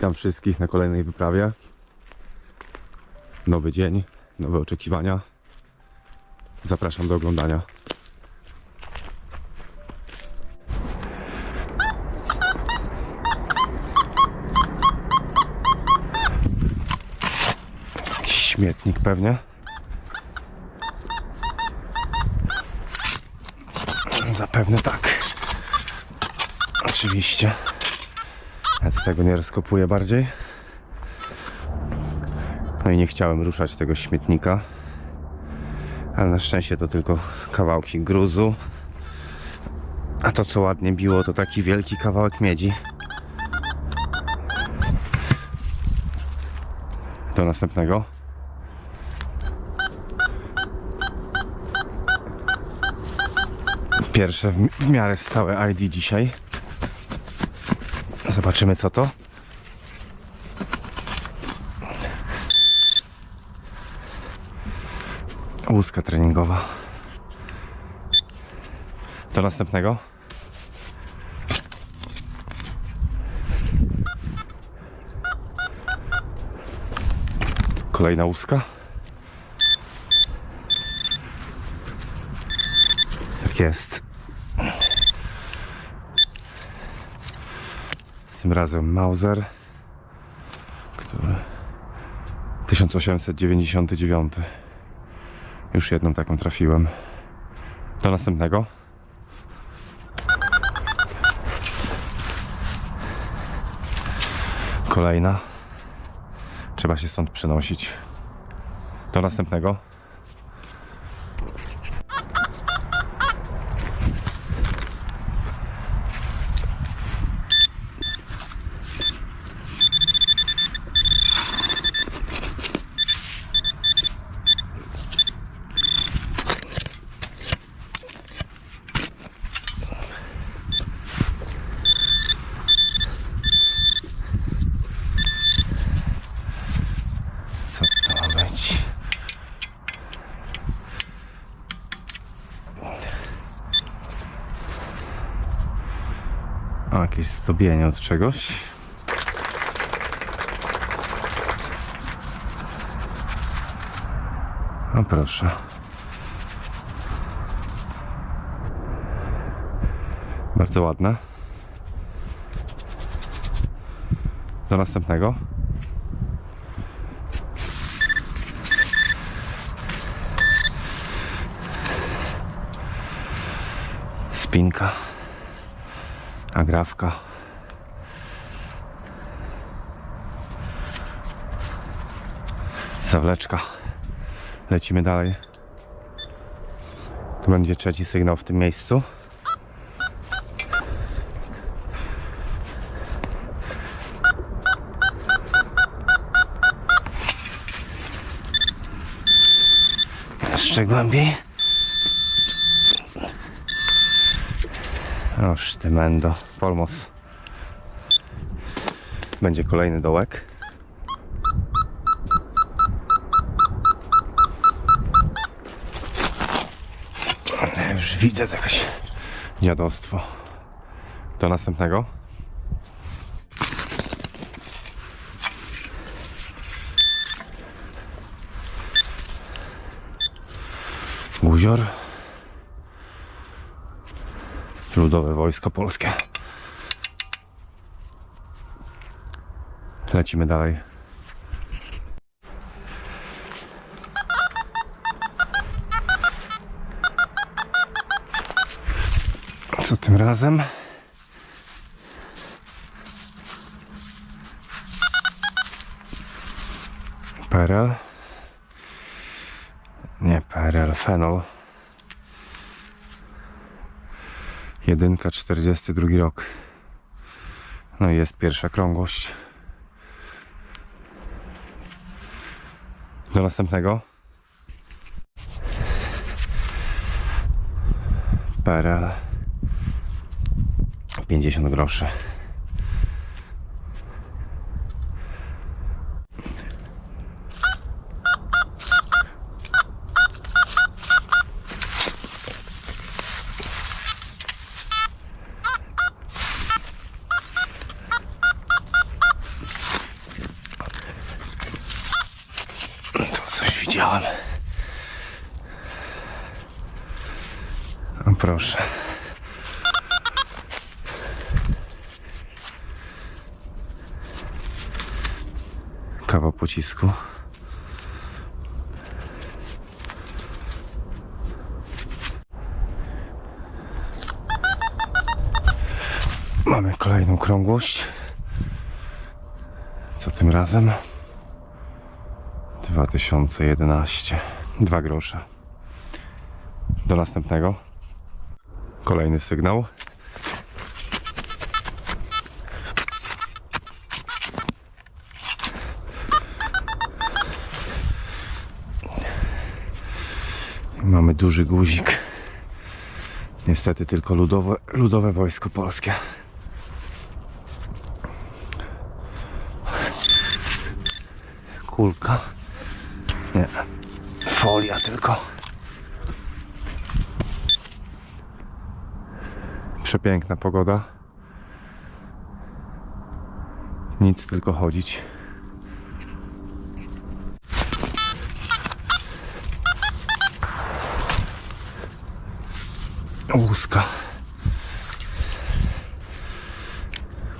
Witam wszystkich na kolejnej wyprawie. Nowy dzień, nowe oczekiwania. Zapraszam do oglądania. Śmietnik pewnie. Zapewne tak. Oczywiście. Tego nie rozkopuję bardziej. No i nie chciałem ruszać tego śmietnika. Ale na szczęście to tylko kawałki gruzu. A to co ładnie biło to taki wielki kawałek miedzi. Do następnego. Pierwsze w miarę stałe ID dzisiaj. Zobaczymy co to. Łuska treningowa. Do następnego. Kolejna łuska. Tak jest. Tym razem Mauser, który 1899. Już jedną taką trafiłem. Do następnego. Kolejna. Trzeba się stąd przenosić. Do następnego. Co to ma być? O, jakieś zdobienie od czegoś. O proszę. Bardzo ładne. Do następnego. Spinka. Agrafka. Zawleczka. Lecimy dalej. To będzie trzeci sygnał w tym miejscu. Jeszcze głębiej. Oż ty mendo, polmos. Będzie kolejny dołek. Już widzę jakieś dziadostwo. Do następnego. Guzior. Ludowe Wojsko Polskie. Lecimy dalej. Co tym razem? Perel. Nie perel, fenol. Jedynka, 42 rok. No i jest pierwsza krągłość. Do następnego. PRL 50 groszy. Widziałem. O proszę. Kawa pocisku. Mamy kolejną krągłość. Co tym razem? 2011. Dwa grosze. Do następnego. Kolejny sygnał. Mamy duży guzik. Niestety tylko ludowe, ludowe wojsko polskie. Kulka. Nie. Folia tylko. Przepiękna pogoda. Nic tylko chodzić. Łuska.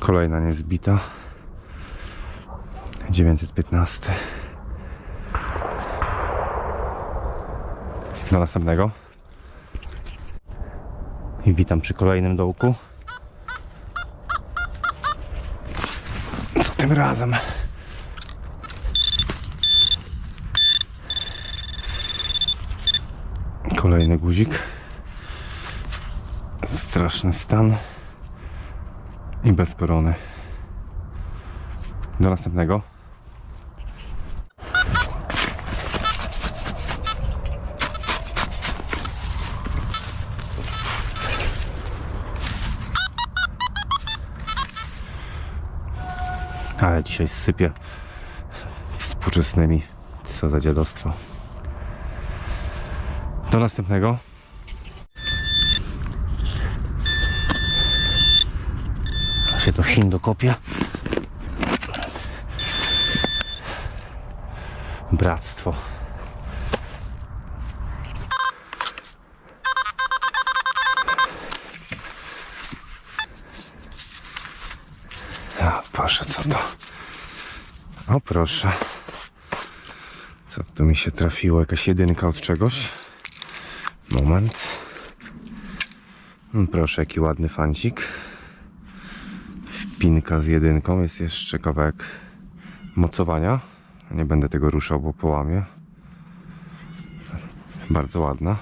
Kolejna niezbita. 915. Do następnego. I witam przy kolejnym dołku. Co tym razem? Kolejny guzik. Straszny stan. I bez korony. Do następnego. Dzisiaj sypie współczesnymi. Co za dziadostwo. Do następnego. się to Chin dokopie. Bractwo. A, proszę, co to? O, proszę. Co tu mi się trafiło? Jakaś jedynka od czegoś? Moment. Mm, Proszę, jaki ładny fancik pinka z jedynką. Jest jeszcze kawałek mocowania. Nie będę tego ruszał, bo połamię. Bardzo ładna.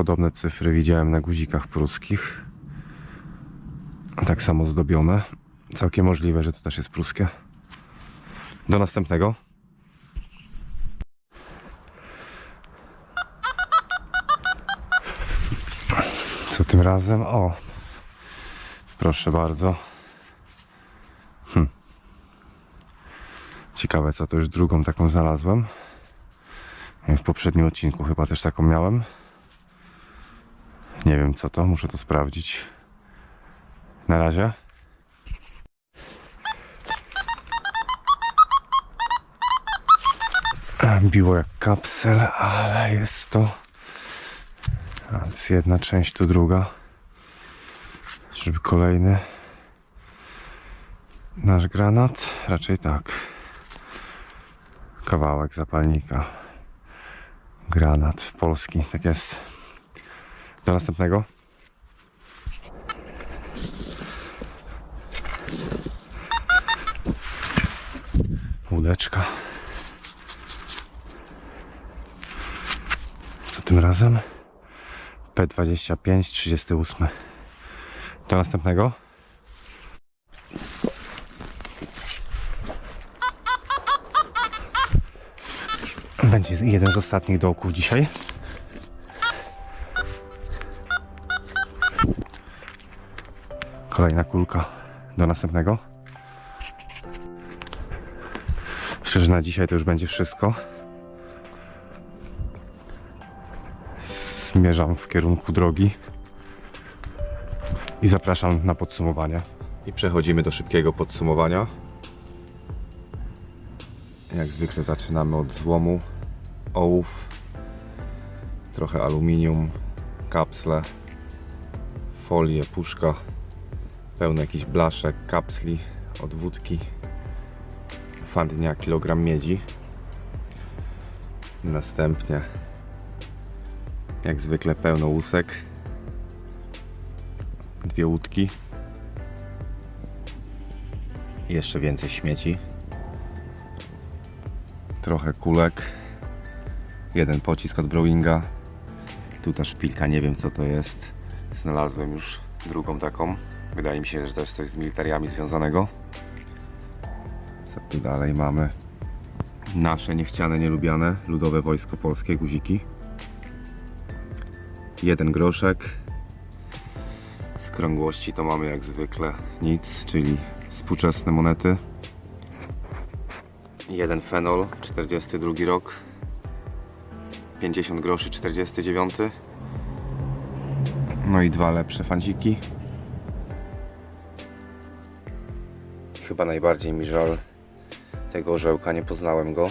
Podobne cyfry widziałem na guzikach pruskich. Tak samo zdobione. Całkiem możliwe, że to też jest pruskie. Do następnego. Co tym razem? O, proszę bardzo. Hm. Ciekawe, co to już drugą taką znalazłem. W poprzednim odcinku chyba też taką miałem. Nie wiem co to, muszę to sprawdzić. Na razie. Biło jak kapsel, ale jest to więc jedna część, tu druga. Żeby kolejny nasz granat. Raczej tak. Kawałek zapalnika. Granat polski. Tak jest. Do następnego. Łódeczka. Co tym razem? P25 38. Do następnego. Będzie jeden z ostatnich dołków dzisiaj. Kolejna kulka do następnego. Że na dzisiaj to już będzie wszystko. zmierzam w kierunku drogi i zapraszam na podsumowanie. I przechodzimy do szybkiego podsumowania. Jak zwykle zaczynamy od złomu, ołów, trochę aluminium, kapsle, folię, puszka, pełno jakichś blaszek, kapsli od wódki, fandnia, kilogram miedzi. Następnie, jak zwykle, pełno łusek, dwie łódki jeszcze więcej śmieci. Trochę kulek, jeden pocisk od Browinga. Tu ta szpilka, nie wiem co to jest. Znalazłem już drugą taką. Wydaje mi się, że to jest coś z militariami związanego. Co tu dalej mamy? Nasze niechciane, nielubiane ludowe wojsko polskie, guziki. Jeden groszek. Z krągłości to mamy jak zwykle nic, czyli współczesne monety. Jeden fenol, 42 rok. 50 groszy, 49. No i dwa lepsze fanciki. Chyba najbardziej mi żal tego orzełka, nie poznałem go.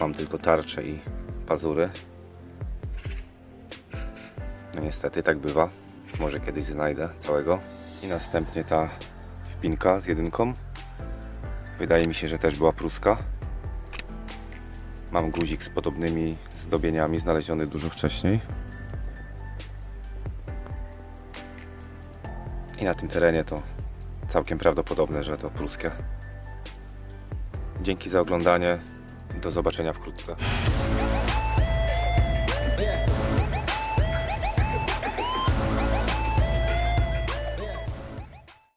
Mam tylko tarczę i pazury. No niestety tak bywa. Może kiedyś znajdę całego. I następnie ta wpinka z jedynką. Wydaje mi się, że też była pruska. Mam guzik z podobnymi zdobieniami, znaleziony dużo wcześniej. I na tym terenie to całkiem prawdopodobne, że to pruskie. Dzięki za oglądanie. Do zobaczenia wkrótce.